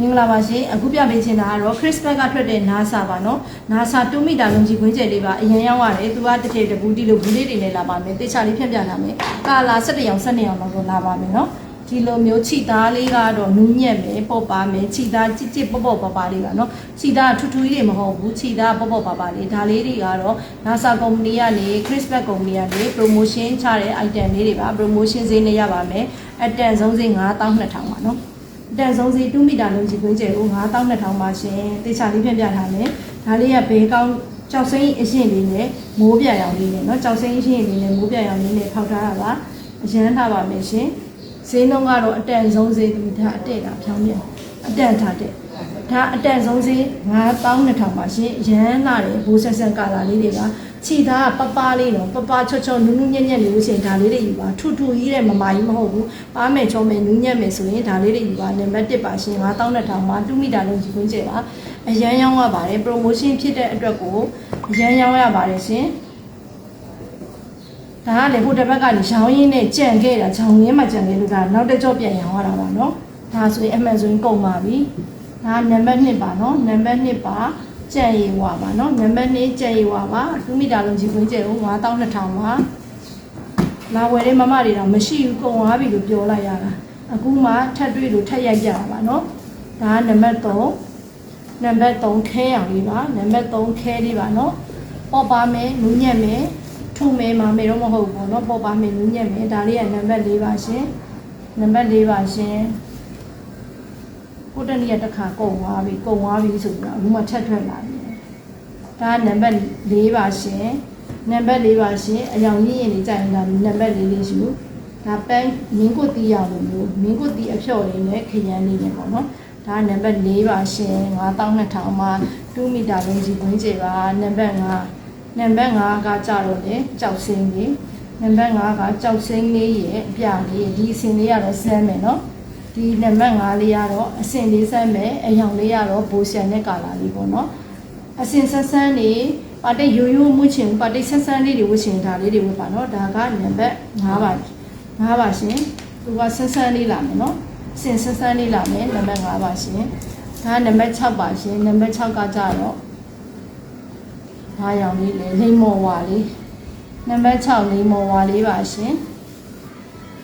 မင်္ဂလာပါရှင်အခုပြပေးချင်တာကတော့ Christmas ကထွက်တဲ့ NASA ပါနော် NASA 2မီတာလုံးကြီးခွင့်ကျယ်လေးပါအရင်ရောက်ရတယ်သူကတစ်ထည်တပူတီလိုဘူးလေးတွေနဲ့လာပါမယ်တေချာလေးဖြန့်ပြလာမယ်ကာလာ17ရောင်17ရောင်တော့လာပါမယ်နော်ဒီလိုမျိုးခြိသားလေးကတော့နူးညံ့မယ်ပေါ့ပါမယ်ခြိသားကြစ်ကြစ်ပေါ့ပေါ့ပါပါလေးပါနော်ခြိသားထူထူကြီးတွေမဟုတ်ဘူးခြိသားပေါ့ပေါ့ပါပါလေးဒါလေးတွေကတော့ NASA ကုမ္ပဏီကနေ Christmas ကုမ္ပဏီကနေ promotion ချတဲ့ item လေးတွေပါ promotion ဈေးနဲ့ရပါမယ်အတန်ဆုံးဈေး9200ပါနော် တန်ဆုံးစီ2မီတာလုံးကြီးခွင်းကျယ်ကို9200ပါရှင်တေချာလေးပြန်ပြထားမယ်ဒါလေးကဘေးကောင်းကြောက်စိမ်းအရှင်လေးနဲ့မိုးပြရောင်လေးနဲ့เนาะကြောက်စိမ်းအရှင်လေးနဲ့မိုးပြရောင်လေးနဲ့ဖောက်ထားတာပါအရန်ထားပါမယ်ရှင်ဈေးနှုန်းကတော့အတန်ဆုံးဈေးဒီဒါအတက်တာဖြောင်းပြန်အတန်ထားတဲ့ဒါအတန်ဆုံးဈေး9200ပါရှင်ရန်လာတယ်ဘိုးဆက်ဆက်ကာလာလေးတွေက ခြေသားကပပလေးနော်ပပချောချောနူးနူးညံ့ညံ့နေလို့ရှိရင်ဒါလေးတွေယူပါထူထူကြီးတဲ့မမကြီးမဟုတ်ဘူးပါမယ်ချောမယ်နူးညံ့မယ်ဆိုရင်ဒါလေးတွေယူပါနံပါတ်1ပါရှင်9000တောင်မှာ2မီတာလုံးယူခွင့်ကျပါအရန်ရောင်းရပါတယ် promotion ဖြစ်တဲ့အတွက်ကိုအရန်ရောင်းရပါတယ်ရှင်ဒါကလေဟိုတစ်ဘက်ကနေရောင်းရင်းနဲ့ကြံခဲ့တာဂျောင်းရင်းမှာကြံခဲ့လို့ဒါနောက်တစ်ကြော့ပြန်ရောင်းရတာပါနော်ဒါဆိုရင်အမှန်ဆိုရင်ကုန်ပါပြီဒါနံပါတ်1ပါနော်နံပါတ်1ပါ ကြံရီဝါပါเนาะနံပါတ်2ကြံရီဝါပါ2မီတာလုံးကြီးခွင်းကျဲကို9200ပါ လာဝယ်တဲ့မမတွေတော့မရှိဘူးကုန်သွားပြီလို့ပြောလိုက်ရတာအခုမှထပ်တွေ့လို့ထပ်ရိုက်ကြတာပါเนาะဒါကနံပါတ်3နံပါတ်3ခဲအောင်လေးပါနံပါတ်3ခဲလေးပါเนาะပေါ့ပါမယ်နူးညံ့မယ်ထုံမယ်မမယ်တော့မဟုတ်ဘူးเนาะပေါ့ပါမယ်နူးညံ့မယ်ဒါလေးကနံပါတ်4ပါရှင်နံပါတ်4ပါရှင် ကိုတနေ့တစ်ခါကုန်သွားပြီကုန်သွားပြီဆိုတော့အခုမှထပ်ထွက်လာပြီဒါကနံပါတ်4ပါရှင်နံပါတ်၄ပါရှင်အယောင်ကြီးရင်လေးကြိုင်လာပြီနံပါတ်၄လေးယူဒါပန်းမင်းကုတ်တီးရလိုမျိုးမင်းကုတ်တီးအဖြော့လေးနဲ့ခရမ်းလေးနဲ့ပေါ့နော်ဒါနံပါတ်၄ပါရှင်9200မှာ2မီတာလုံးကြီးဝင်းကျပါနံပါတ်5နံပါတ်5ကကြတော့လေကြောက်စင်းလေးနံပါတ်5ကကြောက်စင်းလေးရဲ့အပြလေးဒီအစင်လေးကတော့ဆမ်းမယ်နော် ဒီနံပါတ်5လေးကတော့အစင်လေးဆမ်းမယ်အယောင်လေးကတော့ဘိုးဆန်တဲ့ကာလာလေးပေါ့နော်အစင်ဆက်ဆန်းနေပါတိတ်ရိုးရိုးမွှချင်ပါတိတ်ဆက်ဆန်းလေးတွေဝှချင်ဒါလေးတွေဝှပါနော်ဒါကနံပါတ်5ပါ5ပါရှင်သူကဆက်ဆန်းလေးလာမယ်နော်အစင်ဆက်ဆန်းလေးလာမယ်နံပါတ်5ပါရှင်ဒါနံပါတ်6ပါရှင်နံပါတ်6ကကြတော့ဘာရောင်လေးလဲလိမ့်မော်ဝါလေးနံပါတ်6လိမ့်မော်ဝါလေးပါရှင်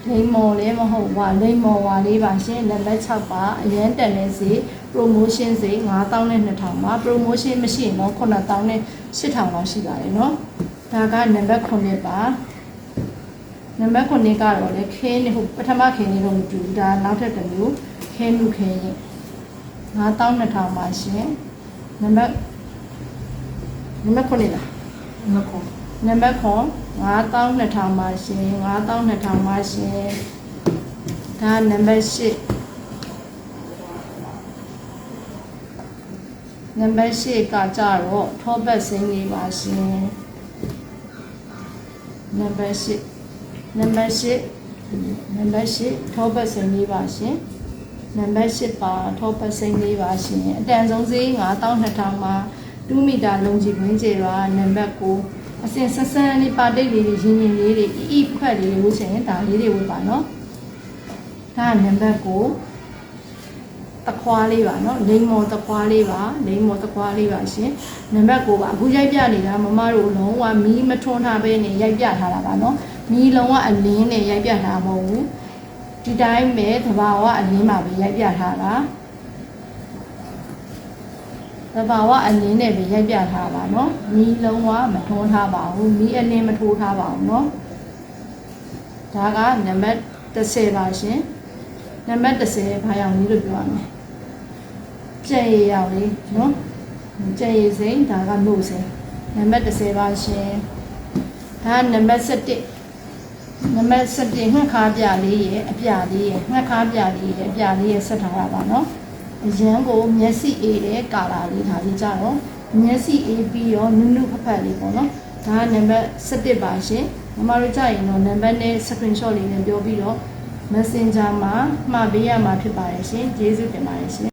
လိမ့်မော်လေးမဟုတ်ဝါလိမ့်မော်ဝါလေးပါရှင်နံပါတ်6ပါအရန်တန်နေစီ promotion ဈေး9000နဲ့2000ပါ promotion မရှိရင်တော့9000နဲ့8000လောက်ရှိပါတယ်เนาะဒါကနံပါတ်9ပါနံပါတ်9ကတော့လေခင်းနေဟိုပထမခင်းနေတော့မတူဘူးဒါနောက်ထပ်တစ်မျိုးခင်းမှုခင်းရင်9200ပါရှင်နံပါတ်နံပါတ်9လား ငါကော နံပါတ်9 9200ပါရှင်9200ပါရှင်ဒါနံပါတ်10နံပါတ်10ကကြတော့ထောပတ်စင်းလေးပါရှင်နံပါတ်10နံပါတ်10နံပါတ်10ထောပတ်စင်းလေးပါရှင်နံပါတ်10ပါထောပတ်စင်းလေးပါရှင်အတန်ဆုံးဈေး9200မှာ2မီတာလုံးကြီးခွင်းကျေပါနံပါတ်9 အစင်ဆက်ဆန်းလေးပါတိတ်လေးတွေရင်းရင်းလေးတွေအီအီခွက်လေးတွေဝတ်ချင်ရင်ဒါလေးတွေဝတ်ပါနော်ဒါကနံပါတ်9တခွားလေးပါနော်လိမ္မော်တခွားလေးပါလိမ္မော်တခွားလေးပါရှင်နံပါတ်9ပါအခုရိုက်ပြနေတာမမတို့လုံးဝမီးမထွန်းထားပဲနဲ့ရိုက်ပြထားတာပါနော်မီးလုံးဝအလင်းနဲ့ရိုက်ပြထားမှာမဟုတ်ဘူးဒီတိုင်းပဲသဘာဝအလင်းမှာပဲရိုက်ပြထားတာ သဘာဝအလင်းနဲ့ပဲရိုက်ပြထားပါเนาะမီးလုံးဝမထွန်းထားပါဘူးမီးအလင်းမထိုးထားပါဘူးเนาะဒါကနံပါတ်30ပါရှင်နံပါတ်30ဘာရောက်နည်းလို့ပြောရမလဲ ကြက်ရည်ရောင်လေးနော်ကြက်ရည်စိမ်းဒါကနှုတ်စိမ်းနံပါတ်30ပါရှင်ဒါကနံပါတ်7နံပါတ်7ငှက်ခါပြလေးရဲ့အပြလေးရဲ့ငှက်ခါပြလေးရဲ့အပြလေးရဲ့ဆက်ထားတာပါနော် အရန်ကိုမျက်စိအေးတဲ့ကာလာလေးဒါလေးကြတော့မျက်စိအေးပြီးတော့နုနုဖက်ဖက်လေးပေါ့နော်ဒါကနံပါတ်7ပါရှင်မမတို့ကြရင်တော့နံပါတ်နဲ့ screenshot လေးနဲ့ပြောပြီးတော့ Messenger မှာမှာပေးရမှာဖြစ်ပါတယ်ရှင်ကျေးဇူးတင်ပါတယ်ရှင်